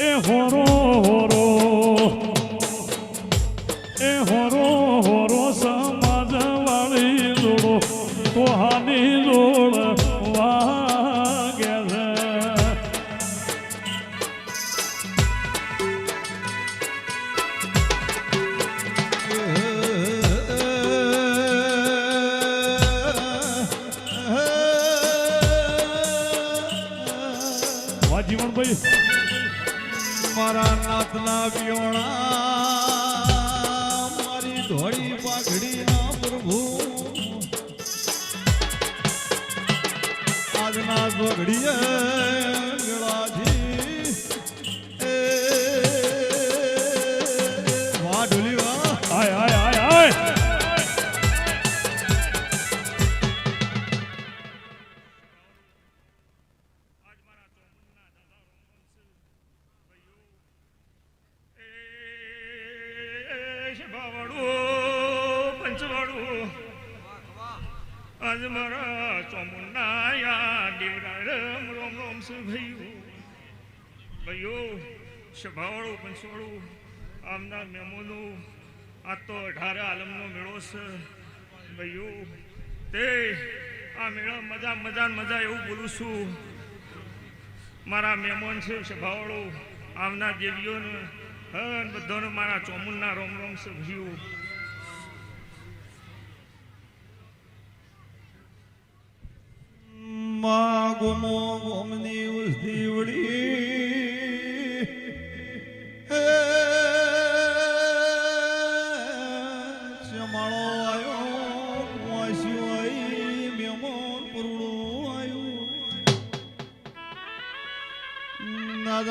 એ હોરો નાથના વિયોણા મારી ધોળી પાઘડીના પ્રભુ. આજના જોગડીએ ભાઈઓ, સભાવાળું, પંચવાળું, આમના મેમોનું, આ તો અઢારે આલમનો મેળો છે. ભાઈઓ, તે આ મેળા મજા મજા મજા એવું બોલું છું. મારા મહેમાન છે, સભાવાળો, આમના દેવીઓને હન બધાનો મારા ચોમુનના રોમ રોમ છે, ભાઈઓ. ગુમો ગોમની ઉસથી વળી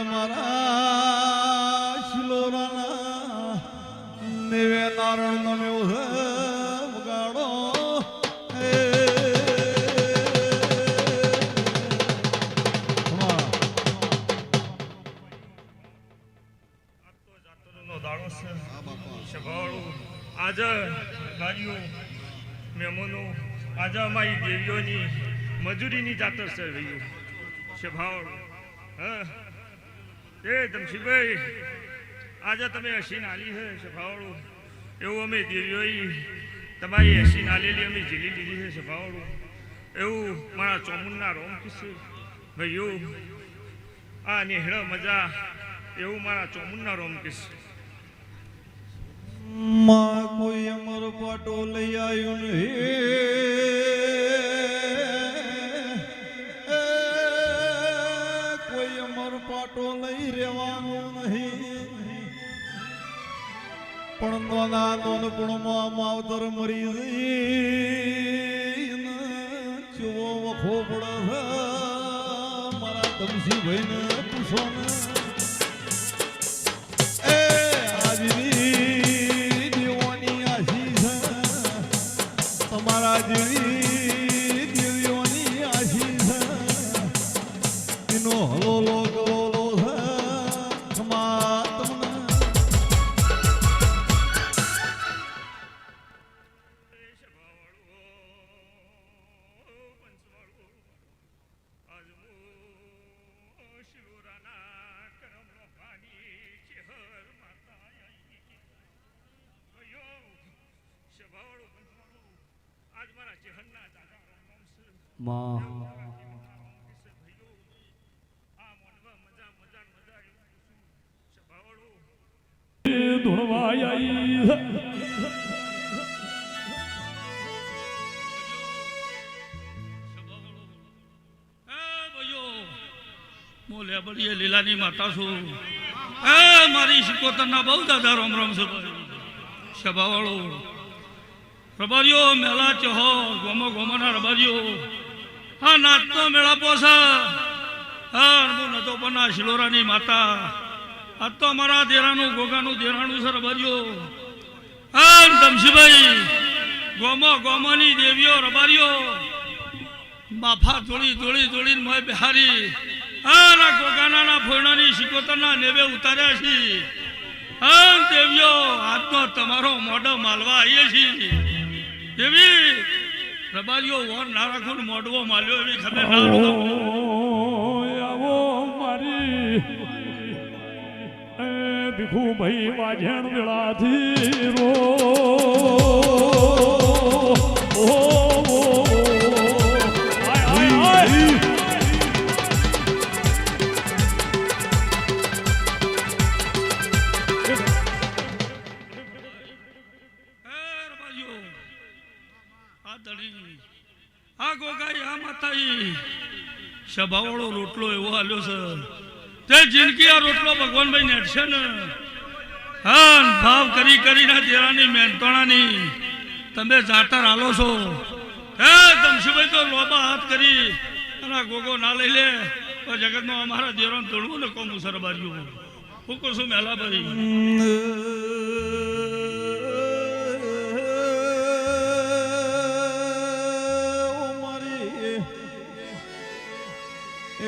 મારા શિલોરાના નેવે નારણ નમે વગાડો હે આજે ભાઈઓ મહેમાનો આજે અમારી દેવીઓની મજૂરીની જાતર છે ભાઈઓ. સભાવાળો હા. એ ધમશીભાઈ, આજે તમે હસીન આલી છે ભાવળો. એવું અમે દેવીઓએ તમારી હસીન આલેલી અમે ઝીલી લીધી છે સભાવાળો એવું મારા ચોમુનના રોમ કિસ્સે ભાઈઓ, આ નેહળ મજા, એવું મારા ચોમુનના રોમ કિસ્સે કોઈ અમર પાટો લઈ રહેવાનું નહીં પણ નોના નોનપણમાં માવતર મરી જઈ ચુવો વખો પડે મારા તમસી ભાઈને પૂછો ને. માં ધૂણવા આવી. મોલે બળીએ લીલાની માતા છું. એ, મારી શિકોતરના બહુ દાદા રોમ રોમ છે સભાવાળો રબારીઓ, મેલા, ચહો, ગોમો, ગોમોના રબારીઓ. હા નાચતો મેળા પોસા હું નતો પણ શિલોરાની માતા. આ તો અમારા દેરાનું, ગોગાનું દેરાણું સર રબારીઓ. હા દમશીભાઈ ગોમો, ગોમોની દેવીઓ, રબારીઓ. માફા જોડી જોડી જોડીને મોય બિહારી. હા ના ગોગાનાના ફોરણાની શિકોતરના નેવે ઉતાર્યા છે. હા દેવીઓ આજનો તમારો મોઢો માલવા આવીએ છીએ. દેવી, રબારીઓ વોર ના મોઢવો માલ્યો એવી ખબર ભીખુભાઈ વાજણ વેળાથી રો. સભાવાળો રોટલો એવો આલ્યો છે. તે જિંદગી આ રોટલો ભગવાનભાઈ નેટશે ને? હા ભાવ કરી કરીને દેવાની મહેનતોણાની તમે જાતર હાલો છો. હે તમશીભાઈ તો લોબા હાથ કરી અને ગોગો ના લઈ લે. તો જગતમાં અમારા દેરોને તોડવું ને કોમું બાજુ હું કહું છું મેલાભાઈ ઓ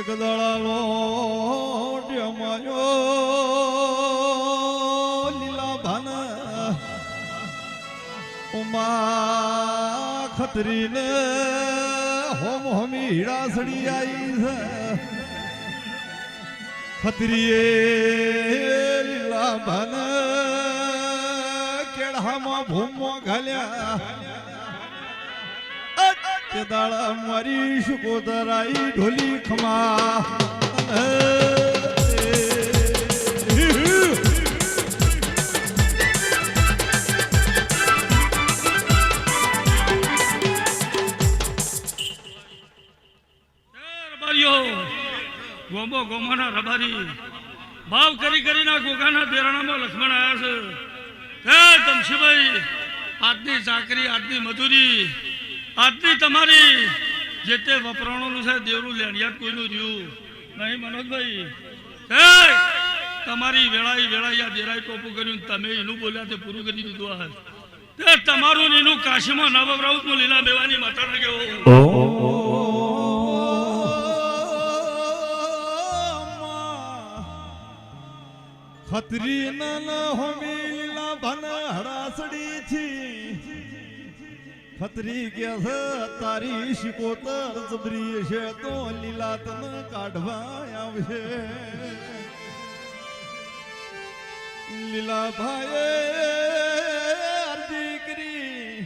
એક દળાલો માયો લીલા ભાન ઉમા ખતરીને હોમ હોમી હીરાસડી આવી છે. ખતરીએ લીલા ભાન કેળામાં ભૂમો ઘાલ્યા. તે દાળ મારી શુકોતરાઈ ઢોલી ખમા ગોમો ગોમાના રબારી. ભાવ કરી કરીને ગોગાના દેરાણામાં લક્ષ્મણ આવ્યા છે. હે તમશીભાઈ આજની ચાકરી, આજની મજૂરી. આજની તમારી જે તે વપરાણોનું છે, દેવરું લેણિયાત કોઈનું રહ્યું નહીં, મનોજભાઈ? તમારી વેળાઈ વેળાઈ આ દેરાઈ ટોપું કર્યું તમે એનું બોલ્યા તે પૂરું કરી દીધું આ તે તમારું ને એનું કાશીમાં નવરાઉતનું લીલા માતા માતાને કેવું ખતરી નન હોમીલા ભન હરાસડી છી. ખતરી કે છે તારી શિકોતર જબરી છે તો લીલા તન કાઢવા આવશે લીલા ભાઈ અરજી કરી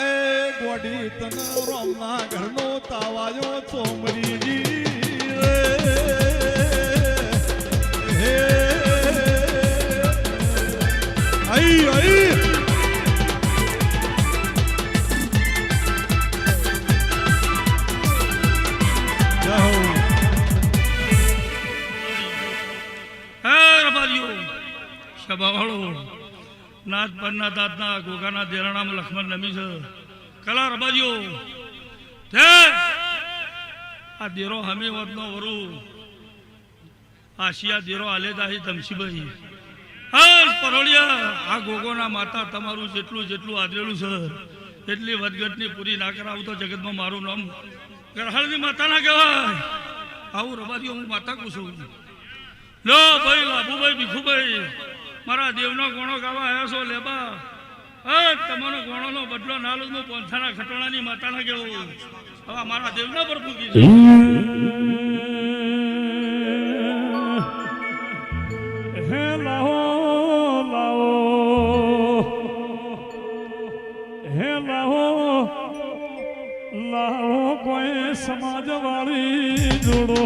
એ ગોડી તન રોમના ઘરનો તાવાયો ચોમરીજી રે હે આઈ આઈ સભાવાળો નાથ પરના દાદના ગોગાના દેરાણામાં લક્ષ્મણ નમી છે. કલા રબારીઓ આ દેરો હમી વધનો વરુ. આશિયા દેરો આલે દાહી ધમશીભાઈ. હા આ ગોગોના માતા તમારું જેટલું જેટલું આદરેલું છે. એટલી વધઘટની પૂરી ના કરાવું તો જગતમાં મારું નામ ગરહાળની માતા ના કહેવાય. આવું રબારીઓ હું માતા કહું છું. લો ભાઈ લાભુભાઈ ભીખુભાઈ. મારા દેવનો ગોણો ગાવા આવ્યા છો, લેબા. હા, તમારો ગોણોનો બદલો ના લઉં હું પોંથાના ખટોણાની માતાના કેવું હવે મારા દેવના પર ફૂકી છે. હે, લાવો લાવો. હે, લાવો લાવો, કોઈ સમાજ વાળી જોડો.